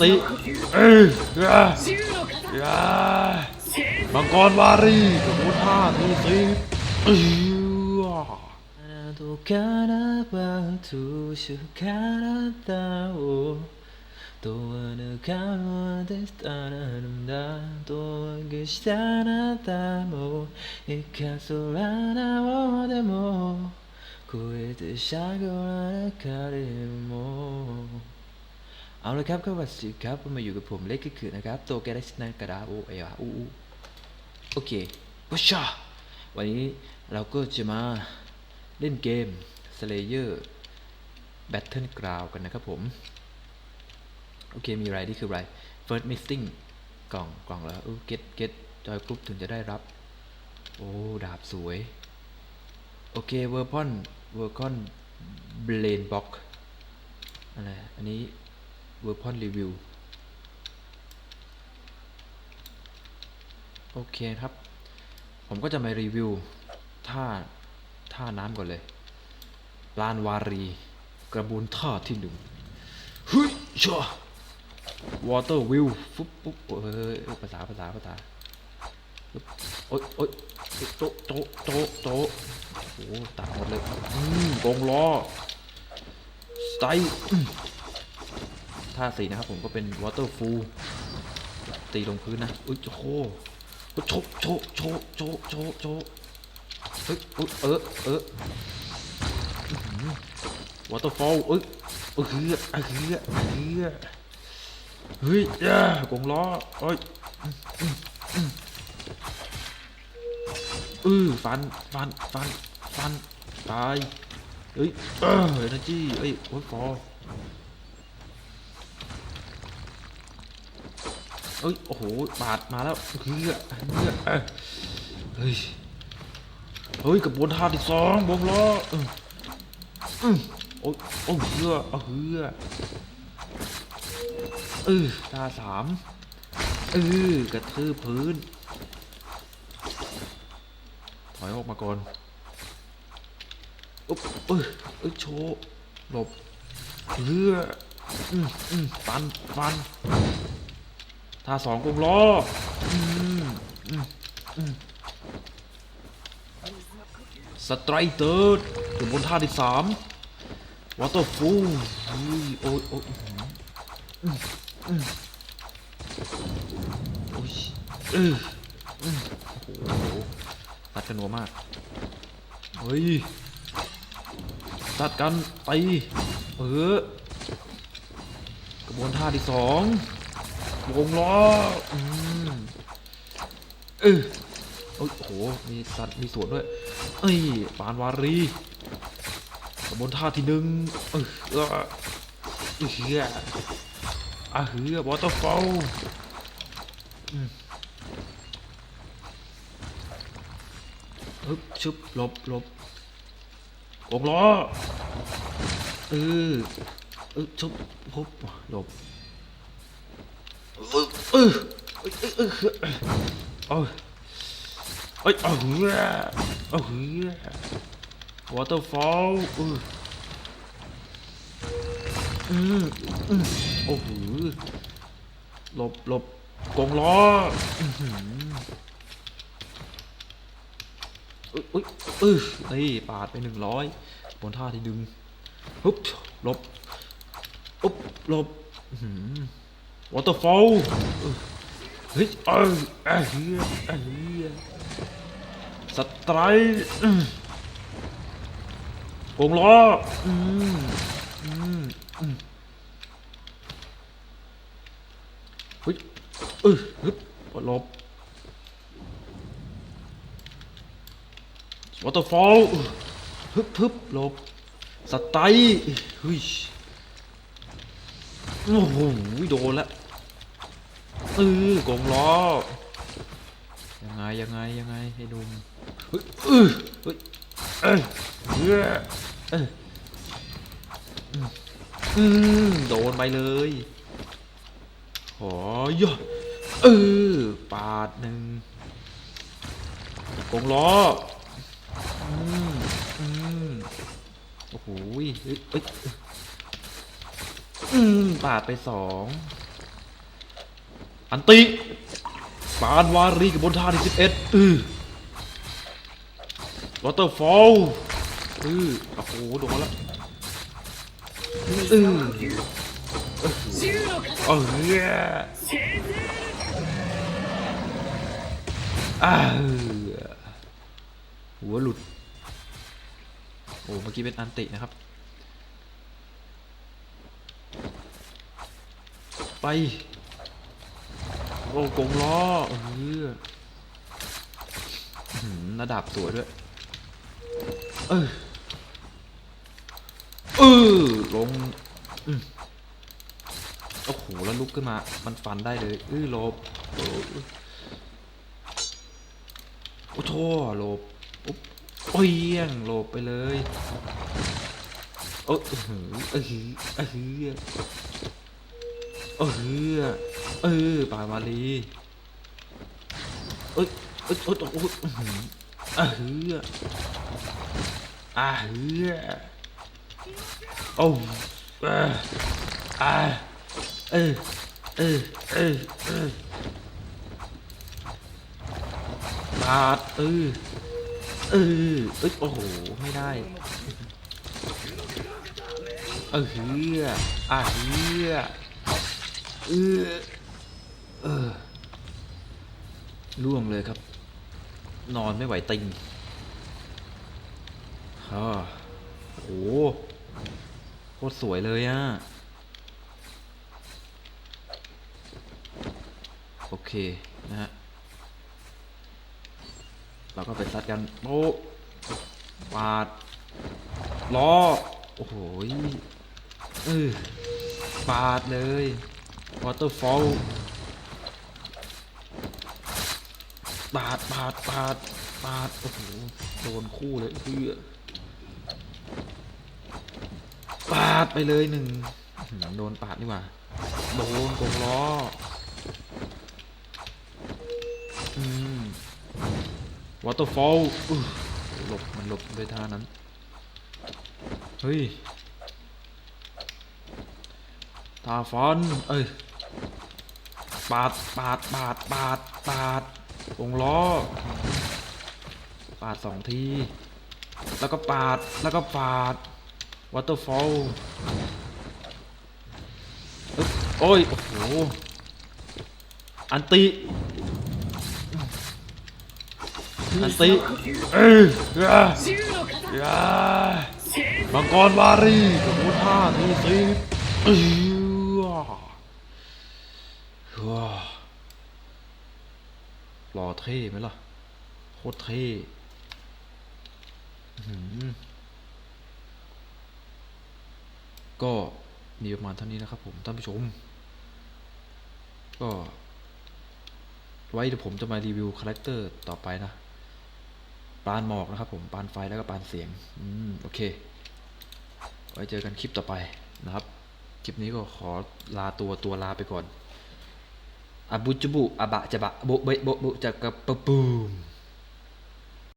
สิเอ้ยเอ้ยเอ้ยมังกรวารีสมุทรท่からは通し体をドアの川でたらんだしたあなたもいかそらなをでも超えてしゃぐらなかれも เอาละครับก็วัสดีครับมาอยู่กับผมเล็กก็คือนะครับโตแกได้ชนะกระดาโอเอวาอูอูโอเควชาวันนี้เราก็จะมาเล่นเกม Slayer Battleground กันนะครับผม โอเคมีอะไรนี่คืออะไร First Missing กล่องกล่องแล้วเออ get get จอยกรุ๊ปถึงจะได้รับ โอ้ ดาบสวย โอเคเวอร์พอนเวอร์คอนเบลนบ็อกอะไรอันนี้ เวอร์พอนรีวิวโอเคครับ ผมก็จะมารีวิวท่าท่าน้ำก่อนเลย ลานวารี กระบวนท่าที่หนึ่งเฮ้ยชัววอเตอร์วิวฟุ๊บปุ๊บเอ้ยภาษาภาษาภาษาโอ๊ยโอ๊ยโต๊ะโต๊ะโต๊ะโต๊ะโอ้โหตัดหมดเลยอืมกงล้อสไตล์ ท่าสี่นะครับผมก็เป็นวอเตอร์ฟูลตีลงพื้นนะอุ้ยโอ้โหโชกโชกโชกโชกโชกโชกเฮ้ยอุ๊ยเออเออวอเตอร์ฟอลเอ้ยเออเฮือเออเฮือเออเฮือเฮ้ยย่ากงล้อเอ้ยเออฟันฟันฟันฟันตายเฮ้ยเออเอเนจีเอ้ยโอ้ยฟอ เอ้ยโอ้โหบาดมาแล้วเฮือเฮือเอ้ยเฮ้ยเฮ้ยกระบวนท่าที่สองวงล้ออออืมโอ้ยโอ้ยเฮือเอาเฮือเออตาสามเออกระทืบพื้น ถอยออกมาก่อนอุ๊บเอ้ยเอ้ยโชว์หลบเฮืออืมอืมฟันฟัน ท่าสองกงล้ออืมอืมอืมสไตรเตอร์ถึงบนท่าที่สามวอเตอร์ฟูลโอ้ยโอ้ยโอ้ยเออโอ้โหตัดกันหัวมาก เฮ้ย ตัดกันไปเออกระบวนท่าที่สอง วงล้ออืมเออโอ้โห มีสัตว์มีสวนด้วย เอ้ย ปานวารีกระบวนท่าที่หนึ่งเออเออเฮียอะเฮียวอเตอร์ฟอลฮึบชึบลบลบกงล้อเออเออชึบฮึบหลบ เออเออเออเออเออเอ้ยเอาเฮียเอเฮีย waterfall อืออืมอืมโอ้โหหลบหลบกงล้ออื้อหืออุ๊ยอุ๊ยเออนี่ปาดไปหนึ่งร้อยบนท่าที่ดึงฮึบหลบอุ๊บหลบอื้ วอหือ waterfall เออเฮ้ยเออเหี้ยเหี้ยสไตร์วงล้ออืมอืมอืมเฮ้ยเออฮึบหลบวอเตอร์ฟอลฮึบฮึบหลบสไตล์เฮ้ยโอ้โหโดนและ เออกงล้อ ยังไงยังไงยังไงให้ดูเฮ้ยเออเฮ้ยเอ้ยเฮ้ยเอ้ยอืมโดนไปเลยโอ้ยเออปาดหนึ่งกงล้ออืมอืมโอ้โหเฮ้ยเอ้ยอืมปาดไปสอง อันติปานวารีกับบนท่าที่สิบเอ็ดอือวอเตอร์ฟอลอือโอ้โหโดนแล้วอือเออเหี้ยอ้าวหัวหลุด โอ้ เมื่อกี้เป็นอันตินะครับ ไป โอ้กงล้อเออระดับสวยด้วย เออเออลงโอ้โห แล้วลุกขึ้นมา มันฟันได้เลยเออลบโอ้โอ้โทหลบอุ๊บโอ้ยเยี่ยงลบไปเลยโอ้เออเออเออ เออเออปามาลีเอ้ยเอ้ยเอ้ยโอ้ยอื้อหือเอออ่าเฮือโอ้เอออ่าเออเออเออเออบาดเออเออเอ้ยโอ้โหไม่ได้เออเฮืออะเฮือ เออเออล่วงเลยครับ นอนไม่ไหวติงฮ่าโอ้โหโคตรสวยเลยอะโอเค นะฮะ เราก็ไปซัดกัน โอ้ปาดล้อ โอ้โหเออปาดเลย วอเตอร์ฟอลปาดปาดปาดปาดโอ้โหโดนคู่เลยเพื่อปาดไปเลยหนึ่งโดนปาดนี่หว่าโดนกงล้ออืมวอเตอร์ฟอลหลบมันหลบด้วยท่านั้น เฮ้ยท่าฟันเอ้ย ปาด ปาด ปาด ปาด ปาด วงล้อ ปาดสองที แล้วก็ปาด แล้วก็ปาด วอเตอร์ฟอลโอ้ย โอ้โห อันติ อันติ เอ้ยอย่าอย่ามังกรวารีกับมุท่าทีสิบเอ้ย ว้าหล่อเท่ไหมล่ะ โคตรเท่ก็มีประมาณเท่านี้นะครับผมท่านผู้ชม ก็ ไว้เดี๋ยวผมจะมารีวิวคาแรคเตอร์ต่อไปนะปานหมอกนะครับผมปานไฟแล้วก็ปานเสียง อืม โอเค ไว้เจอกันคลิปต่อไปนะครับ คลิปนี้ก็ขอลาตัวตัวลาไปก่อน อาบุจบุอาบะจ